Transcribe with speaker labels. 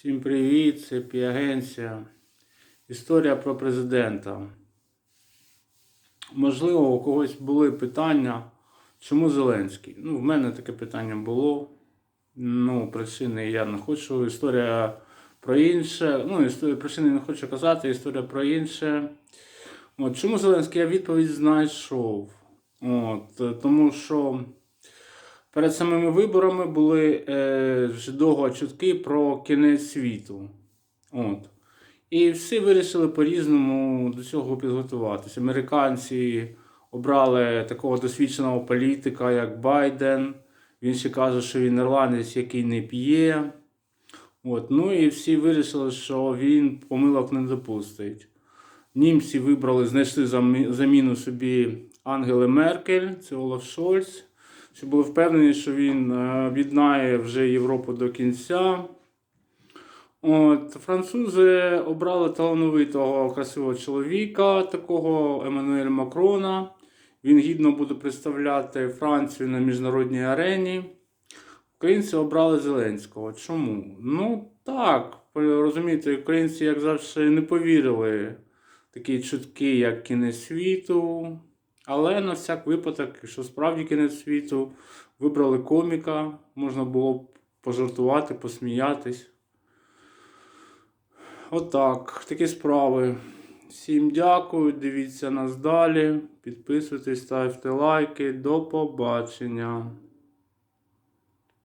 Speaker 1: Всім привіт, це Піагенція. Історія про президента. Можливо, у когось були питання, чому Зеленський? Ну, в мене таке питання було. Ну, причини я не хочу. Історія про інше. Ну, історія, причини не хочу казати, історія про інше. От, чому Зеленський? Я відповідь знайшов. От, е, тому що перед самими виборами були е, вже довго чутки про кінець світу. От. І всі вирішили по-різному до цього підготуватися. Американці обрали такого досвідченого політика, як Байден. Він ще каже, що він ірландець, який не п'є. От. Ну і всі вирішили, що він помилок не допустить. Німці вибрали, знайшли заміну собі Ангели Меркель, це Олаф Шольц, що були впевнені, що він е, об'єднає вже Європу до кінця. От, французи обрали талановитого красивого чоловіка, такого Еммануеля Макрона. Він гідно буде представляти Францію на міжнародній арені. Українці обрали Зеленського. Чому? Ну так, розумієте, українці, як завжди, не повірили такі чутки, як кінець світу. Але на всяк випадок, якщо справді кінець світу, вибрали коміка, можна було б пожартувати, посміятись. Отак, такі справи. Всім дякую, дивіться нас далі, підписуйтесь, ставте лайки. До побачення.